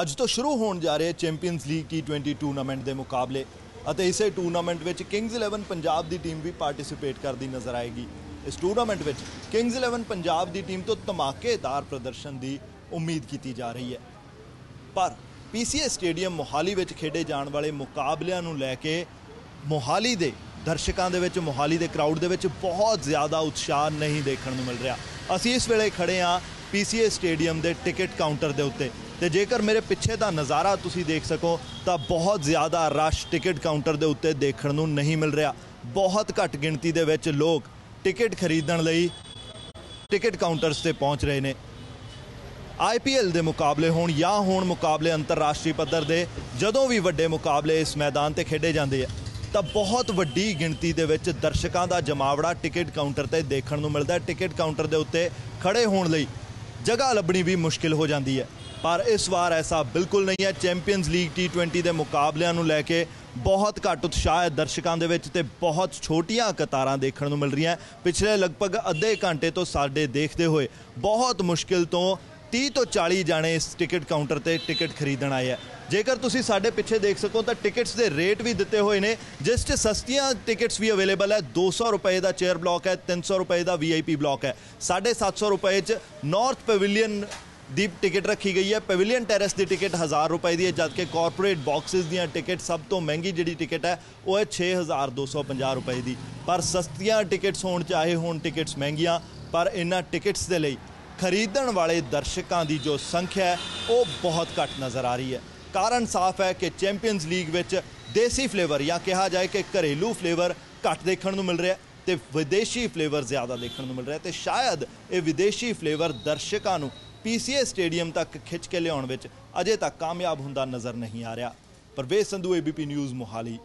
ਅੱਜ ਤੋਂ ਸ਼ੁਰੂ ਹੋਣ ਜਾ ਰਹੇ ਚੈਂਪੀਅਨਸ ਲੀਗ T20 ਟੂਰਨਾਮੈਂਟ ਦੇ ਮੁਕਾਬਲੇ ਅਤੇ ਇਸੇ ਟੂਰਨਾਮੈਂਟ ਵਿੱਚ ਕਿੰਗਜ਼ 11 ਪੰਜਾਬ ਦੀ ਟੀਮ ਵੀ ਪਾਰਟਿਸਿਪੇਟ ਕਰਦੀ ਨਜ਼ਰ ਆਏਗੀ। ਇਸ ਟੂਰਨਾਮੈਂਟ ਵਿੱਚ ਕਿੰਗਜ਼ 11 ਪੰਜਾਬ ਦੀ ਟੀਮ ਤੋਂ ਧਮਾਕੇਦਾਰ ਪ੍ਰਦਰਸ਼ਨ ਦੀ ਉਮੀਦ ਕੀਤੀ ਜਾ ਰਹੀ ਹੈ। ਪਰ ਪੀਸੀਏ ਸਟੇਡੀਅਮ ਮੋਹਾਲੀ ਵਿੱਚ ਖੇਡੇ ਜਾਣ ਵਾਲੇ ਮੁਕਾਬਲਿਆਂ ਨੂੰ ਲੈ ਕੇ ਮੋਹਾਲੀ ਦੇ ਦਰਸ਼ਕਾਂ ਦੇ ਵਿੱਚ, ਮੋਹਾਲੀ ਦੇ ਕਰਾਊਡ ਦੇ ਵਿੱਚ ਬਹੁਤ ਜ਼ਿਆਦਾ ਉਤਸ਼ਾਹ ਨਹੀਂ ਦੇਖਣ ਨੂੰ ਮਿਲ ਰਿਹਾ। ਅਸੀਂ ਇਸ ਵੇਲੇ ਖੜੇ ਹਾਂ ਪੀਸੀਏ ਸਟੇਡੀਅਮ ਦੇ ਟਿਕਟ ਕਾਊਂਟਰ ਦੇ ਉੱਤੇ। ਤੇ ਜੇਕਰ ਮੇਰੇ ਪਿੱਛੇ ਦਾ ਨਜ਼ਾਰਾ ਤੁਸੀਂ ਦੇਖ ਸਕੋ, ਤਾਂ ਬਹੁਤ ਜ਼ਿਆਦਾ ਰਸ਼ ਟਿਕਟ ਕਾਊਂਟਰ ਦੇ ਉੱਤੇ ਦੇਖਣ ਨੂੰ ਨਹੀਂ ਮਿਲ ਰਿਹਾ। ਬਹੁਤ ਘੱਟ ਗਿਣਤੀ ਦੇ ਵਿੱਚ ਲੋਕ ਟਿਕਟ ਖਰੀਦਣ ਲਈ ਟਿਕਟ ਕਾਊਂਟਰਸ ਤੇ ਪਹੁੰਚ ਰਹੇ ਨੇ। ਆਈਪੀਐਲ ਦੇ ਮੁਕਾਬਲੇ ਹੋਣ ਜਾਂ ਹੋਣ ਮੁਕਾਬਲੇ ਅੰਤਰਰਾਸ਼ਟਰੀ ਪੱਧਰ ਦੇ, ਜਦੋਂ ਵੀ ਵੱਡੇ ਮੁਕਾਬਲੇ ਇਸ ਮੈਦਾਨ ਤੇ ਖੇਡੇ ਜਾਂਦੇ ਆ, ਤਾਂ ਬਹੁਤ ਵੱਡੀ ਗਿਣਤੀ ਦੇ ਵਿੱਚ ਦਰਸ਼ਕਾਂ ਦਾ ਜਮਾਵੜਾ ਟਿਕਟ ਕਾਊਂਟਰ ਤੇ ਦੇਖਣ ਨੂੰ ਮਿਲਦਾ ਹੈ। ਟਿਕਟ ਕਾਊਂਟਰ ਦੇ ਉੱਤੇ ਖੜੇ ਹੋਣ ਲਈ ਜਗ੍ਹਾ ਲੱਭਣੀ ਵੀ ਮੁਸ਼ਕਿਲ ਹੋ ਜਾਂਦੀ ਹੈ। ਪਰ ਇਸ ਵਾਰ ਐਸਾ ਬਿਲਕੁਲ ਨਹੀਂ ਹੈ। ਚੈਂਪੀਅਨਜ਼ ਲੀਗ T20 ਦੇ ਮੁਕਾਬਲਿਆਂ ਨੂੰ ਲੈ ਕੇ ਬਹੁਤ ਘੱਟ ਉਤਸ਼ਾਹ ਹੈ ਦਰਸ਼ਕਾਂ ਦੇ ਵਿੱਚ ਤੇ ਬਹੁਤ ਛੋਟੀਆਂ ਕਤਾਰਾਂ ਦੇਖਣ ਨੂੰ ਮਿਲ ਰਹੀਆਂ। ਪਿਛਲੇ ਲਗਭਗ ਅੱਧੇ ਘੰਟੇ ਤੋਂ ਸਾਡੇ ਦੇਖਦੇ ਹੋਏ ਬਹੁਤ ਮੁਸ਼ਕਿਲ ਤੋਂ 30 ਤੋਂ 40 ਜਾਣੇ ਇਸ ਟਿਕਟ ਕਾਊਂਟਰ ਤੇ ਟਿਕਟ ਖਰੀਦਣ ਆਏ ਆ। ਜੇਕਰ ਤੁਸੀਂ ਸਾਡੇ ਪਿੱਛੇ ਦੇਖ ਸਕੋ ਤਾਂ ਟਿਕਟਸ ਦੇ ਰੇਟ ਵੀ ਦਿੱਤੇ ਹੋਏ ਨੇ, ਜਿਸ 'ਚ ਸਸਤੀਆਂ ਟਿਕਟਸ ਵੀ ਅਵੇਲੇਬਲ ਹੈ। 200 ਰੁਪਏ ਦਾ ਚੇਅਰ ਬਲੌਕ ਹੈ 300 ਰੁਪਏ ਦਾ ਵੀਆਈਪੀ ਬਲੌਕ ਹੈ। 750 ਰੁਪਏ 'ਚ ਨਾਰਥ ਪੈਵਿਲੀਅਨ ਦੀ ਟਿਕਟ ਰੱਖੀ ਗਈ ਹੈ। ਪੈਵਿਲੀਅਨ ਟੈਰੇਸ ਦੀ ਟਿਕਟ 1000 ਰੁਪਏ ਦੀ ਹੈ, ਜਦਕਿ ਕਾਰਪੋਰੇਟ ਬਾਕਸਸ ਦੀਆਂ ਟਿਕਟ ਸਭ ਤੋਂ ਮਹਿੰਗੀ ਜਿਹੜੀ ਟਿਕਟ ਹੈ, ਉਹ ਹੈ 6250 ਰੁਪਏ ਦੀ। ਪਰ ਸਸਤੀਆਂ ਟਿਕਟਸ ਹੋਣ ਚਾਹੇ ਹੋਣ ਟਿਕਟਸ ਮਹਿੰਗੀਆਂ, ਪਰ ਇਹਨਾਂ ਟਿਕਟਸ ਦੇ ਲਈ ਖਰੀਦਣ ਵਾਲੇ ਦਰਸ਼ਕਾਂ ਦੀ ਜੋ ਸੰਖਿਆ ਹੈ, ਉਹ ਬਹੁਤ ਘੱਟ ਨਜ਼ਰ ਆ ਰਹੀ ਹੈ। ਕਾਰਨ ਸਾਫ਼ ਹੈ ਕਿ ਚੈਂਪੀਅਨਜ਼ ਲੀਗ ਵਿੱਚ ਦੇਸੀ ਫਲੇਵਰ ਜਾਂ ਕਿਹਾ ਜਾਏ ਕਿ ਘਰੇਲੂ ਫਲੇਵਰ ਘੱਟ ਦੇਖਣ ਨੂੰ ਮਿਲ ਰਿਹਾ ਤੇ ਵਿਦੇਸ਼ੀ ਫਲੇਵਰ ਜ਼ਿਆਦਾ ਦੇਖਣ ਨੂੰ ਮਿਲ ਰਿਹਾ ਤੇ ਸ਼ਾਇਦ ਇਹ ਵਿਦੇਸ਼ੀ ਫਲੇਵਰ ਦਰਸ਼ਕਾਂ ਨੂੰ ਪੀਸੀਏ ਸਟੇਡੀਅਮ ਤੱਕ ਖਿੱਚ ਕੇ ਲਿਆਉਣ ਵਿੱਚ ਅਜੇ ਤੱਕ ਕਾਮਯਾਬ ਹੁੰਦਾ ਨਜ਼ਰ ਨਹੀਂ ਆ ਰਿਹਾ। Parvez Sandhu ABP news Mohali.